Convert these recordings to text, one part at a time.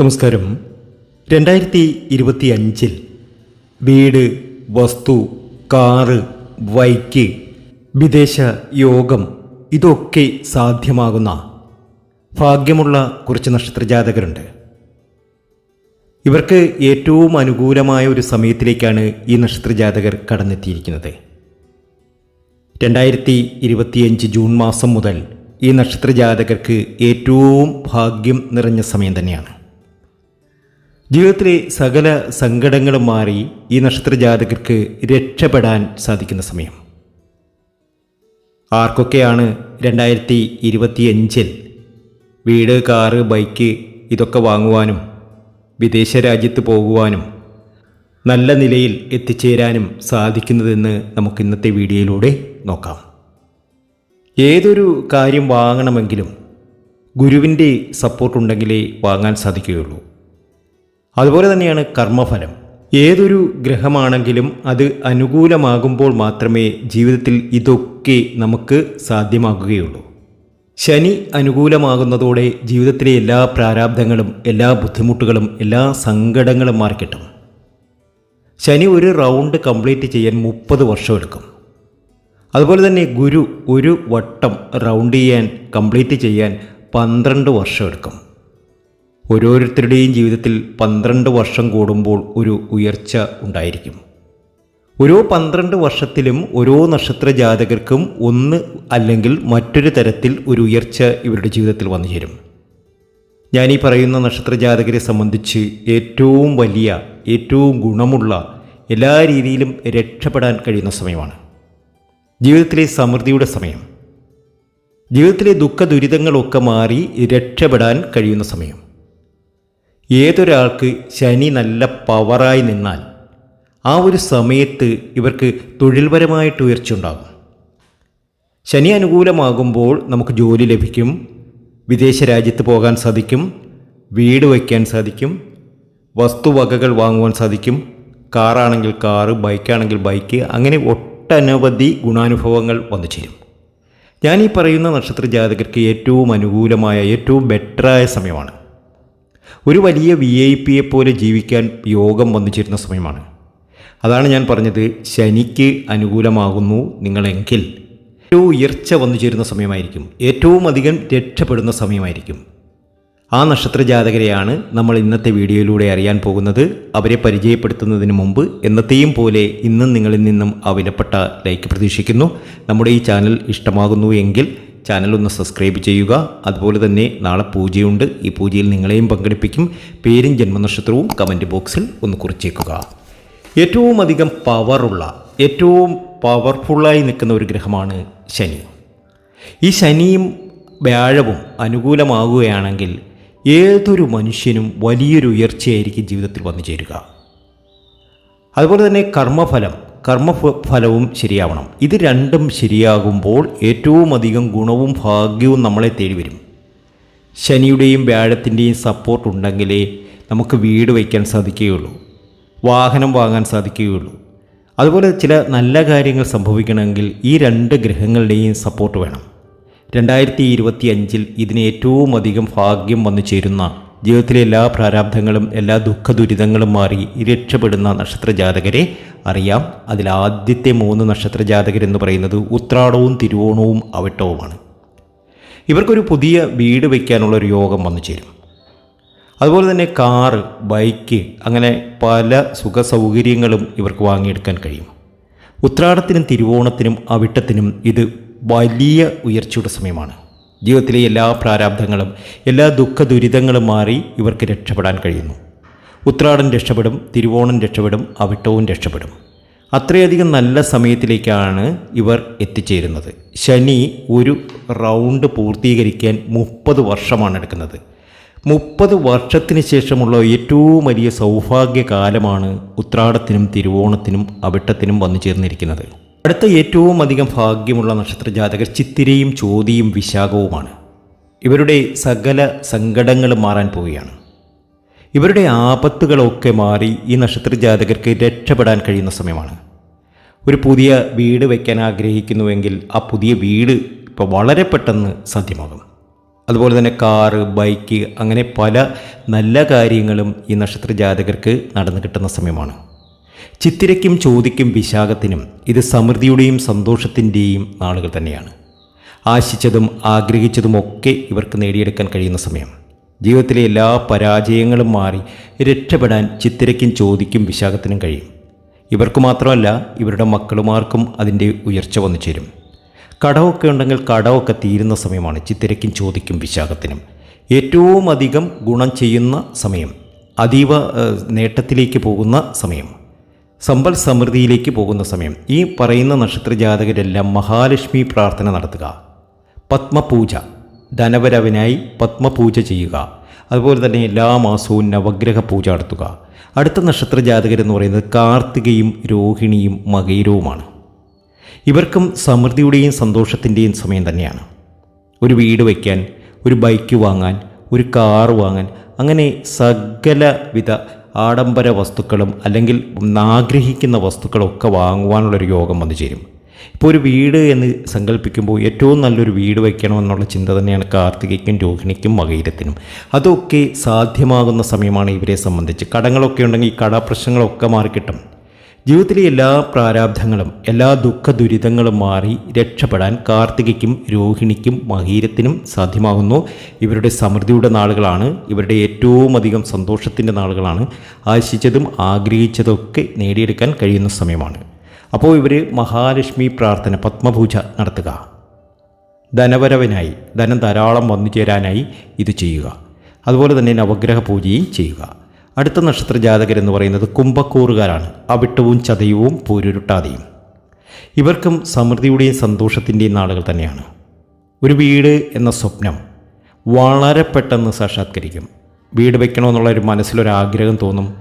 നമസ്കാരം. രണ്ടായിരത്തി ഇരുപത്തി അഞ്ചിൽ വീട് വസ്തു കാറ് വൈക്ക് വിദേശ യോഗം ഇതൊക്കെ സാധ്യമാകുന്ന ഭാഗ്യമുള്ള കുറച്ച് നക്ഷത്രജാതകരുണ്ട്. ഇവർക്ക് ഏറ്റവും അനുകൂലമായ ഒരു സമയത്തിലേക്കാണ് ഈ നക്ഷത്രജാതകർ കടന്നെത്തിയിരിക്കുന്നത്. രണ്ടായിരത്തി ഇരുപത്തിയഞ്ച് ജൂൺ മാസം മുതൽ ഈ നക്ഷത്രജാതകർക്ക് ഏറ്റവും ഭാഗ്യം നിറഞ്ഞ സമയം തന്നെയാണ്. ജീവിതത്തിലെ സകല സങ്കടങ്ങളും മാറി ഈ നക്ഷത്ര ജാതകർക്ക് രക്ഷപ്പെടാൻ സാധിക്കുന്ന സമയം. ആർക്കൊക്കെയാണ് രണ്ടായിരത്തി ഇരുപത്തിയഞ്ചിൽ വീട് കാറ് ബൈക്ക് ഇതൊക്കെ വാങ്ങുവാനും വിദേശ രാജ്യത്ത് പോകുവാനും നല്ല നിലയിൽ എത്തിച്ചേരാനും സാധിക്കുന്നതെന്ന് നമുക്ക് ഇന്നത്തെ വീഡിയോയിലൂടെ നോക്കാം. ഏതൊരു കാര്യം വാങ്ങണമെങ്കിലും ഗുരുവിന്റെ സപ്പോർട്ടുണ്ടെങ്കിലേ വാങ്ങാൻ സാധിക്കുകയുള്ളൂ. അതുപോലെ തന്നെയാണ് കർമ്മഫലം. ഏതൊരു ഗ്രഹമാണെങ്കിലും അത് അനുകൂലമാകുമ്പോൾ മാത്രമേ ജീവിതത്തിൽ ഇതൊക്കെ നമുക്ക് സാധ്യമാകുകയുള്ളൂ. ശനി അനുകൂലമാകുന്നതോടെ ജീവിതത്തിലെ എല്ലാ പ്രാരാബ്ധങ്ങളും എല്ലാ ബുദ്ധിമുട്ടുകളും എല്ലാ സങ്കടങ്ങളും മാറിക്കിട്ടും. ശനി ഒരു റൗണ്ട് കംപ്ലീറ്റ് ചെയ്യാൻ മുപ്പത് വർഷം എടുക്കും. അതുപോലെ തന്നെ ഗുരു ഒരു വട്ടം റൗണ്ട് ചെയ്യാൻ കംപ്ലീറ്റ് ചെയ്യാൻ പന്ത്രണ്ട് വർഷം എടുക്കും. ഓരോരുത്തരുടെയും ജീവിതത്തിൽ പന്ത്രണ്ട് വർഷം കൂടുമ്പോൾ ഒരു ഉയർച്ച ഉണ്ടായിരിക്കും. ഓരോ പന്ത്രണ്ട് വർഷത്തിലും ഓരോ നക്ഷത്ര ജാതകർക്കും ഒന്ന് അല്ലെങ്കിൽ മറ്റൊരു തരത്തിൽ ഒരു ഉയർച്ച ഇവരുടെ ജീവിതത്തിൽ വന്നു ചേരും. ഞാനീ പറയുന്ന നക്ഷത്ര ജാതകരെ സംബന്ധിച്ച് ഏറ്റവും വലിയ ഏറ്റവും ഗുണമുള്ള എല്ലാ രീതിയിലും രക്ഷപ്പെടാൻ കഴിയുന്ന സമയമാണ്. ജീവിതത്തിലെ സമൃദ്ധിയുടെ സമയം. ജീവിതത്തിലെ ദുഃഖ ദുരിതങ്ങളൊക്കെ മാറി രക്ഷപ്പെടാൻ കഴിയുന്ന സമയം. ഏതൊരാൾക്ക് ശനി നല്ല പവറായി നിന്നാൽ ആ ഒരു സമയത്ത് ഇവർക്ക് തൊഴിൽപരമായിട്ട് ഉയർച്ച ഉണ്ടാകും ശനി അനുകൂലമാകുമ്പോൾ നമുക്ക് ജോലി ലഭിക്കും വിദേശ രാജ്യത്ത് പോകാൻ സാധിക്കും വീട് വയ്ക്കാൻ സാധിക്കും വസ്തുവകകൾ വാങ്ങുവാൻ സാധിക്കും കാറാണെങ്കിൽ കാറ് ബൈക്കാണെങ്കിൽ ബൈക്ക് അങ്ങനെ ഒട്ടനവധി ഗുണാനുഭവങ്ങൾ വന്നു ചേരും. ഞാൻ ഈ പറയുന്ന നക്ഷത്ര ജാതകർക്ക് ഏറ്റവും അനുകൂലമായ ഏറ്റവും ബെറ്ററായ സമയമാണ്. ഒരു വലിയ വി ഐ പിയെ പോലെ ജീവിക്കാൻ യോഗം വന്നു ചേരുന്ന സമയമാണ്. അതാണ് ഞാൻ പറഞ്ഞത് ശനിക്ക് അനുകൂലമാകുന്നു നിങ്ങളെങ്കിൽ. ഏറ്റവും ഉയർച്ച വന്നു ചേരുന്ന സമയമായിരിക്കും. ഏറ്റവും അധികം രക്ഷപ്പെടുന്ന സമയമായിരിക്കും. ആ നക്ഷത്ര ജാതകരെയാണ് നമ്മൾ ഇന്നത്തെ വീഡിയോയിലൂടെ അറിയാൻ പോകുന്നത്. അവരെ പരിചയപ്പെടുത്തുന്നതിന് മുമ്പ് എന്നത്തെയും പോലെ ഇന്നും നിങ്ങളിൽ നിന്നും ആ വിലപ്പെട്ട ലൈക്ക് പ്രതീക്ഷിക്കുന്നു. നമ്മുടെ ഈ ചാനൽ ഇഷ്ടമാകുന്നു എങ്കിൽ ചാനൽ ഒന്ന് സബ്സ്ക്രൈബ് ചെയ്യുക. അതുപോലെ തന്നെ നാളെ പൂജയുണ്ട്. ഈ പൂജയിൽ നിങ്ങളെയും പങ്കെടുപ്പിക്കും. പേരും ജന്മനക്ഷത്രവും കമന്റ് ബോക്സിൽ ഒന്ന് കുറിച്ചേക്കുക. ഏറ്റവും അധികം പവറുള്ള ഏറ്റവും പവർഫുള്ളായി നിൽക്കുന്ന ഒരു ഗ്രഹമാണ് ശനി. ഈ ശനിയും വ്യാഴവും അനുകൂലമാകുകയാണെങ്കിൽ ഏതൊരു മനുഷ്യനും വലിയൊരു ഉയർച്ചയായിരിക്കും ജീവിതത്തിൽ വന്നു ചേരുക. അതുപോലെ തന്നെ കർമ്മഫലം കർമ്മഫലവും ശരിയാവണം. ഇത് രണ്ടും ശരിയാകുമ്പോൾ ഏറ്റവും അധികം ഗുണവും ഭാഗ്യവും നമ്മളെ തേടി വരും ശനിയുടെയും വ്യാഴത്തിന്റെയും സപ്പോർട്ട് ഉണ്ടെങ്കിലേ നമുക്ക് വീട് വയ്ക്കാൻ സാധിക്കുകയുള്ളൂ. വാഹനം വാങ്ങാൻ സാധിക്കുകയുള്ളൂ. അതുപോലെ ചില നല്ല കാര്യങ്ങൾ സംഭവിക്കണമെങ്കിൽ ഈ രണ്ട് ഗ്രഹങ്ങളുടെയും സപ്പോർട്ട് വേണം. രണ്ടായിരത്തി ഇരുപത്തി അഞ്ചിൽ ഇതിന് ഏറ്റവും അധികം ഭാഗ്യം വന്നു ചേരുന്ന ജീവിതത്തിലെ എല്ലാ പ്രാരാബ്ധങ്ങളും എല്ലാ ദുഃഖ ദുരിതങ്ങളും മാറി രക്ഷപ്പെടുന്ന നക്ഷത്രജാതകരെ അറിയാം. അതിൽ ആദ്യത്തെ മൂന്ന് നക്ഷത്രജാതകരെന്ന് പറയുന്നത് ഉത്രാടവും തിരുവോണവും അവിട്ടവുമാണ്. ഇവർക്കൊരു പുതിയ വീട് വയ്ക്കാനുള്ള ഒരു യോഗം വന്നു ചേരും. അതുപോലെ തന്നെ കാറ് ബൈക്ക് അങ്ങനെ പല സുഖ സൗകര്യങ്ങളും ഇവർക്ക് വാങ്ങിയെടുക്കാൻ കഴിയും. ഉത്രാടത്തിനും തിരുവോണത്തിനും അവിട്ടത്തിനും ഇത് വലിയ ഉയർച്ചയുടെ സമയമാണ്. ജീവിതത്തിലെ എല്ലാ പ്രാരാബ്ധങ്ങളും എല്ലാ ദുഃഖ ദുരിതങ്ങളും മാറി ഇവർക്ക് രക്ഷപ്പെടാൻ കഴിയുന്നു. ഉത്രാടൻ രക്ഷപ്പെടും തിരുവോണം രക്ഷപ്പെടും അവിട്ടവും രക്ഷപ്പെടും. അത്രയധികം നല്ല സമയത്തിലേക്കാണ് ഇവർ എത്തിച്ചേരുന്നത്. ശനി ഒരു റൗണ്ട് പൂർത്തീകരിക്കാൻ മുപ്പത് വർഷമാണ് എടുക്കുന്നത്. മുപ്പത് വർഷത്തിന് ശേഷമുള്ള ഏറ്റവും വലിയ സൗഭാഗ്യകാലമാണ് ഉത്രാടത്തിനും തിരുവോണത്തിനും അവിട്ടത്തിനും വന്നു ചേർന്നിരിക്കുന്നത്. അടുത്ത ഏറ്റവും അധികം ഭാഗ്യമുള്ള നക്ഷത്ര ജാതകർ ചിത്തിരയും ചോതിയും വിശാഖവുമാണ്. ഇവരുടെ സകല സങ്കടങ്ങളും മാറാൻ പോവുകയാണ്. ഇവരുടെ ആപത്തുകളൊക്കെ മാറി ഈ നക്ഷത്ര ജാതകർക്ക് രക്ഷപ്പെടാൻ കഴിയുന്ന സമയമാണ്. ഒരു പുതിയ വീട് വയ്ക്കാൻ ആഗ്രഹിക്കുന്നുവെങ്കിൽ ആ പുതിയ വീട് ഇപ്പോൾ വളരെ പെട്ടെന്ന് സാധ്യമാകും. അതുപോലെ തന്നെ കാറ് ബൈക്ക് അങ്ങനെ പല നല്ല കാര്യങ്ങളും ഈ നക്ഷത്ര ജാതകർക്ക് നടന്നു കിട്ടുന്ന സമയമാണ്. ചിത്തിരയ്ക്കും ചോദിക്കും വിശാഖത്തിനും ഇത് സമൃദ്ധിയുടെയും സന്തോഷത്തിന്റെയും നാളുകൾ തന്നെയാണ്. ആശിച്ചതും ആഗ്രഹിച്ചതുമൊക്കെ ഇവർക്ക് നേടിയെടുക്കാൻ കഴിയുന്ന സമയം. ജീവിതത്തിലെ എല്ലാ പരാജയങ്ങളും മാറി രക്ഷപ്പെടാൻ ചിത്തിരയ്ക്കും ചോദിക്കും വിശാഖത്തിനും കഴിയും. ഇവർക്ക് മാത്രമല്ല ഇവരുടെ മക്കളുമാർക്കും അതിന്റെ ഉയർച്ച വന്നു ചേരും. കടമൊക്കെ ഉണ്ടെങ്കിൽ കടമൊക്കെ തീരുന്ന സമയമാണ് ചിത്തിരയ്ക്കും ചോദിക്കും വിശാഖത്തിനും ഏറ്റവും അധികം ഗുണം ചെയ്യുന്ന സമയം. അതീവ നേട്ടത്തിലേക്ക് പോകുന്ന സമയം. സമ്പൽ സമൃദ്ധിയിലേക്ക് പോകുന്ന സമയം. ഈ പറയുന്ന നക്ഷത്ര ജാതകരെല്ലാം മഹാലക്ഷ്മി പ്രാർത്ഥന നടത്തുക. പത്മപൂജ. ധനവരവിനായി പത്മപൂജ ചെയ്യുക. അതുപോലെ തന്നെ എല്ലാ മാസവും നവഗ്രഹ പൂജ നടത്തുക. അടുത്ത നക്ഷത്ര ജാതകരെന്ന് പറയുന്നത് കാർത്തികയും രോഹിണിയും മകയിരവുമാണ് ഇവർക്കും സമൃദ്ധിയുടെയും സന്തോഷത്തിന്റെയും സമയം തന്നെയാണ്. ഒരു വീട് വയ്ക്കാൻ ഒരു ബൈക്ക് വാങ്ങാൻ ഒരു കാർ വാങ്ങാൻ അങ്ങനെ സകലവിധ ആഡംബര വസ്തുക്കളും അല്ലെങ്കിൽ ആഗ്രഹിക്കുന്ന വസ്തുക്കളൊക്കെ വാങ്ങുവാനുള്ളൊരു യോഗം വന്നു ചേരും. ഇപ്പോൾ ഒരു വീട് എന്ന് സങ്കല്പിക്കുമ്പോൾ ഏറ്റവും നല്ലൊരു വീട് വയ്ക്കണമെന്നുള്ള ചിന്ത തന്നെയാണ് കാർത്തികയ്ക്കും രോഹിണിക്കും മകയിരത്തിനും. അതൊക്കെ സാധ്യമാകുന്ന സമയമാണ് ഇവരെ സംബന്ധിച്ച്. കടങ്ങളൊക്കെ ഉണ്ടെങ്കിൽ ഈ കടപ്രശ്നങ്ങളൊക്കെ മാറിക്കിട്ടും. ജീവിതത്തിലെ എല്ലാ പ്രാരാബ്ധങ്ങളും എല്ലാ ദുഃഖ ദുരിതങ്ങളും മാറി രക്ഷപ്പെടാൻ കാർത്തികയ്ക്കും രോഹിണിക്കും മഹീരത്തിനും സാധ്യമാകുന്നു. ഇവരുടെ സമൃദ്ധിയുടെ നാളുകളാണ്. ഇവരുടെ ഏറ്റവും അധികം സന്തോഷത്തിന്റെ നാളുകളാണ്. ആശിച്ചതും ആഗ്രഹിച്ചതൊക്കെ നേടിയെടുക്കാൻ കഴിയുന്ന സമയമാണ്. അപ്പോൾ ഇവർ മഹാലക്ഷ്മി പ്രാർത്ഥന പത്മപൂജ നടത്തുക. ധനവരവനായി ധനം ധാരാളം വന്നു ചേരാനായി ഇത് ചെയ്യുക. അതുപോലെ തന്നെ നവഗ്രഹ പൂജയും ചെയ്യുക. അടുത്ത നക്ഷത്ര ജാതകരെന്ന് പറയുന്നത് കുംഭക്കൂറുകാരാണ്. അവിട്ടവും ചതയവും പൂരുരുട്ടാതെയും. ഇവർക്കും സമൃദ്ധിയുടെയും സന്തോഷത്തിന്റെയും നാളുകൾ തന്നെയാണ്. ഒരു വീട് എന്ന സ്വപ്നം വളരെ പെട്ടെന്ന് സാക്ഷാത്കരിക്കും. വീട് വെക്കണമെന്നുള്ള ഒരു മനസ്സിലൊരാഗ്രഹം തോന്നും.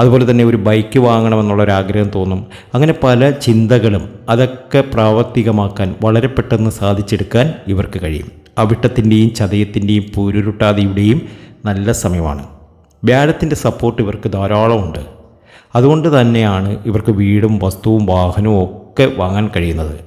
അതുപോലെ തന്നെ ഒരു ബൈക്ക് വാങ്ങണമെന്നുള്ള ഒരു ആഗ്രഹം തോന്നും. അങ്ങനെ പല ചിന്തകളും അതൊക്കെ പ്രാവർത്തികമാക്കാൻ വളരെ പെട്ടെന്ന് സാധിച്ചെടുക്കാൻ ഇവർക്ക് കഴിയും. അവിട്ടത്തിന്റെയും ചതയത്തിന്റെയും പൂരുരുട്ടാതിയുടെയും നല്ല സമയമാണ്. വ്യാഴത്തിന്റെ സപ്പോർട്ട് ഇവർക്ക് ധാരാളമുണ്ട് അതുകൊണ്ട് തന്നെയാണ് ഇവർക്ക് വീടും വസ്തുവും വാഹനവും ഒക്കെ വാങ്ങാൻ കഴിയുന്നത്.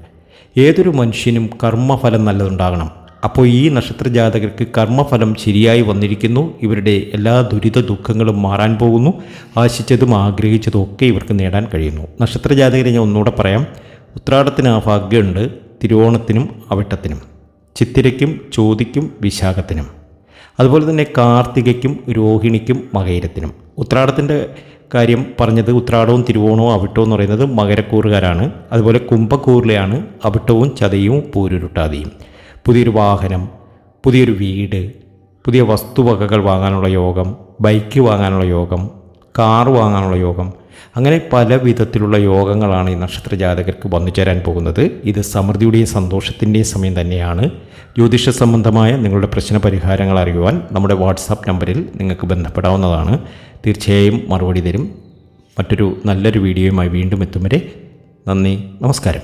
ഏതൊരു മനുഷ്യനും കർമ്മഫലം നല്ലതുണ്ടാകണം. അപ്പോൾ ഈ നക്ഷത്ര ജാതകർക്ക് കർമ്മഫലം ശരിയായി വന്നിരിക്കുന്നു. ഇവരുടെ എല്ലാ ദുരിത ദുഃഖങ്ങളും മാറാൻ പോകുന്നു. ആശിച്ചതും ആഗ്രഹിച്ചതും ഒക്കെ ഇവർക്ക് നേടാൻ കഴിയുന്നു. നക്ഷത്ര ജാതകരെ ഞാൻ ഒന്നുകൂടെ പറയാം. ഉത്രാടത്തിന് ആ ഭാഗ്യമുണ്ട്. തിരുവോണത്തിനും അവിട്ടത്തിനും. ചിത്തിരയ്ക്കും ചോതിക്കും വിശാഖത്തിനും. അതുപോലെ തന്നെ കാർത്തികയ്ക്കും രോഹിണിക്കും മകയിരത്തിനും ഉത്രാടത്തിന്റെ കാര്യം പറഞ്ഞത് ഉത്രാടവും തിരുവോണവും അവിട്ടവും എന്ന് പറയുന്നത് മകരക്കൂറുകാരാണ്. അതുപോലെ കുംഭക്കൂറിലെയാണ് അവിട്ടവും ചതയും പൂരുരുട്ടാതിയും. പുതിയൊരു വാഹനം പുതിയൊരു വീട് പുതിയ വസ്തുവകകൾ വാങ്ങാനുള്ള യോഗം ബൈക്ക് വാങ്ങാനുള്ള യോഗം കാർ വാങ്ങാനുള്ള യോഗം അങ്ങനെ പല വിധത്തിലുള്ള യോഗങ്ങളാണ് ഈ നക്ഷത്ര ജാതകർക്ക് വന്നു ചേരാൻ പോകുന്നത്. ഇത് സമൃദ്ധിയുടെയും സന്തോഷത്തിന്റെയും സമയം തന്നെയാണ്. ജ്യോതിഷ സംബന്ധമായ നിങ്ങളുടെ പ്രശ്ന പരിഹാരങ്ങൾ അറിയുവാൻ നമ്മുടെ വാട്സാപ്പ് നമ്പറിൽ നിങ്ങൾക്ക് ബന്ധപ്പെടാവുന്നതാണ്. തീർച്ചയായും മറുപടി തരും. മറ്റൊരു നല്ലൊരു വീഡിയോയുമായി വീണ്ടും എത്തും വരെ നന്ദി നമസ്കാരം.